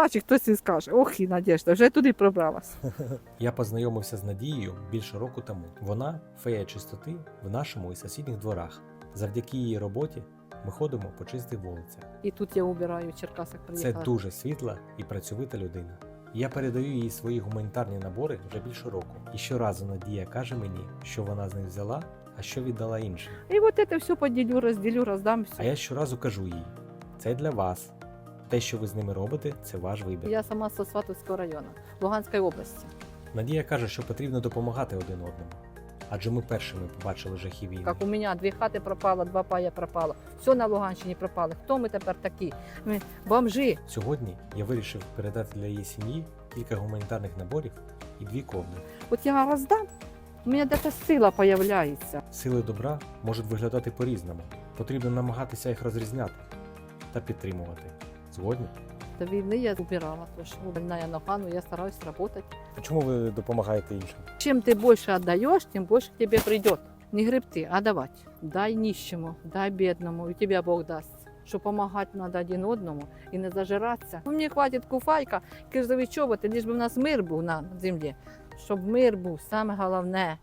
Бачить, хтось і скаже, ох і Надєжда, вже туди пробралась. Я познайомився з Надією більше року тому. Вона фея чистоти в нашому і сусідніх дворах. Завдяки її роботі ми ходимо по чистих вулицях. І тут я убираю в Черкасах Це приїхала. дуже світла і працьовита людина. Я передаю їй свої гуманітарні набори вже більше року. І щоразу Надія каже мені, що вона з них взяла, а що віддала іншим. І от це все поділю, розділю, роздам все. А я щоразу кажу їй: це для вас. Те, що ви з ними робите, це ваш вибір. Я сама з Сватовського району, Луганської області. Надія каже, що потрібно допомагати один одному. Адже ми першими побачили жахи війни. Як у мене дві хати пропало, два пая пропало. Все на Луганщині пропало. Хто ми тепер такі? Ми бомжи. Сьогодні я вирішив передати для її сім'ї кілька гуманітарних наборів і дві ковдри. От я роздам, у мене десь сила з'являється. Сили добра можуть виглядати по-різному. Потрібно намагатися їх розрізняти та підтримувати. Згодні? До війни я убирала, тож больная нога, но я стараюсь работать. А чому ви допомагаєте іншим? Чем ты больше отдаешь, тем больше к тебе придет. Не гребти, а давать. Дай нищему, дай бедному, и тебе Бог даст. Що допомагати треба один одному і не зажиратися. Ну, мені хватить куфайка, кирзові чоботи, лиш би в нас мир був на землі. Щоб мир був, саме головне.